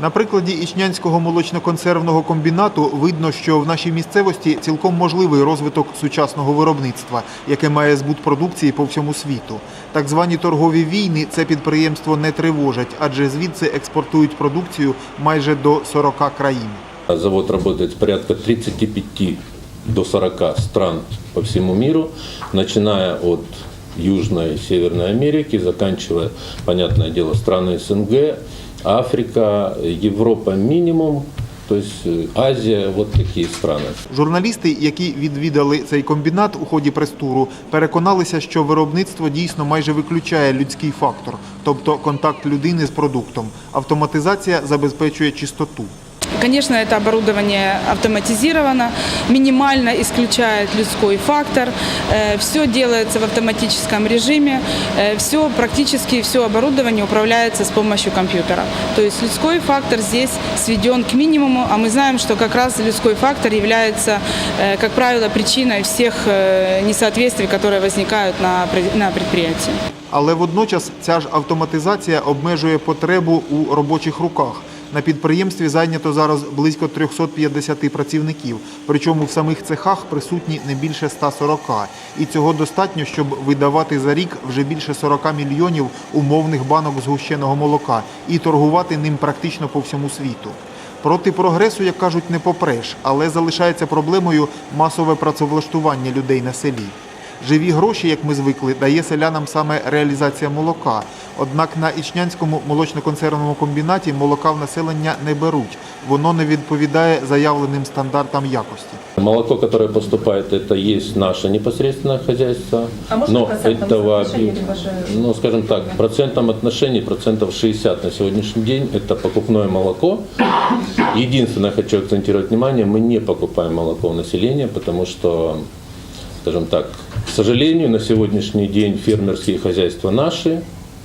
На прикладі Ічнянського молочно-консервного комбінату видно, що в нашій місцевості цілком можливий розвиток сучасного виробництва, яке має збут продукції по всьому світу. Так звані торгові війни це підприємство не тривожать, адже звідси експортують продукцію майже до 40 країн. Завод работает порядка 35 до 40 стран по всему миру, начиная от Южной и Северной Америки, заканчивая, понятное дело, страны СНГ, Африка, Європа мінімум. Тобто Азія, от такі страны. Журналісти, які відвідали цей комбінат у ході прес-туру, переконалися, що виробництво дійсно майже виключає людський фактор, тобто контакт людини з продуктом. Автоматизація забезпечує чистоту. Конечно, это оборудование автоматизировано, минимально исключает людской фактор, все делается в автоматическом режиме, все, практически все оборудование управляется с помощью компьютера. То есть людской фактор здесь сведен к минимуму, а мы знаем, что как раз людской фактор является, э, как правило, причиной всех э, несоответствий, которые возникают на пред- на предприятии. Але водночас ця ж автоматизація обмежує потребу у робочих руках. На підприємстві зайнято зараз близько 350 працівників, причому в самих цехах присутні не більше 140. І цього достатньо, щоб видавати за рік вже більше 40 мільйонів умовних банок згущеного молока і торгувати ним практично по всьому світу. Проти прогресу, як кажуть, не попреш, але залишається проблемою масове працевлаштування людей на селі. Живі гроші, як ми звикли, дає селянам саме реалізація молока. Однак на Ічнянському молочно-консервному комбінаті молока в населення не беруть. Воно не відповідає заявленим стандартам якості. Молоко, которое поступает, это есть наше непосредственное хозяйство. А можно но процентном этого, соотношении ваше- ну, скажем так, в процентном отношении процентов 60 на сегодняшний день это покупное молоко. Единственное, хочу акцентировать внимание, мы не покупаем молоко у населения, потому что, скажем так, к сожалению, на сегодняшний день фермерские хозяйства наши,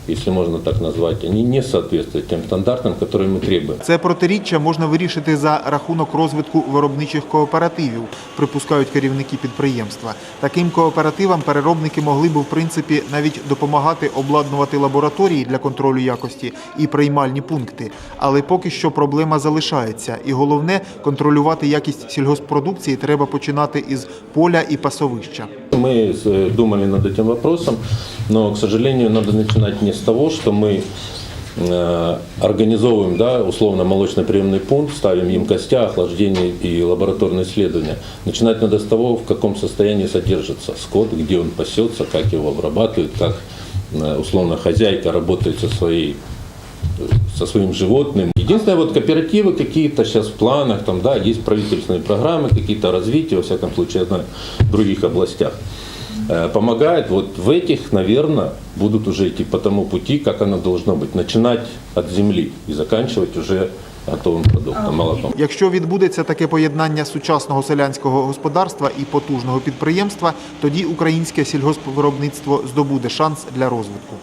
если можно так назвать, они не соответствуют тем стандартам, которые мы требуем. Це протиріччя можна вирішити за рахунок розвитку виробничих кооперативів, припускають керівники підприємства. Таким кооперативам переробники могли б в принципі навіть допомагати обладнувати лабораторії для контролю якості і приймальні пункти. Але поки що проблема залишається, і головне контролювати якість сільгоспродукції треба починати із поля і пасовища. Мы э, думали над этим вопросом, но, к сожалению, надо начинать не с того, что мы э, организовываем, да, условно, молочный приемный пункт, ставим емкостя, охлаждение и лабораторные исследования. Начинать надо с того, в каком состоянии содержится скот, где он пасется, как его обрабатывают, как, э, условно, хозяйка работает со своей со своим животным. Единственное, вот кооперативы какие-то сейчас в планах, там, да, есть правительственные программы, какие-то развития, во всяком случае, я знаю, в других областях. Э, Помогает, вот в этих, наверное, будут уже идти по тому пути, как оно должно быть. Начинать от земли и заканчивать уже готовым продуктом, молоком. Якщо відбудеться таке поєднання сучасного селянського господарства і потужного підприємства, тоді українське сільгоспвиробництво здобуде шанс для розвитку.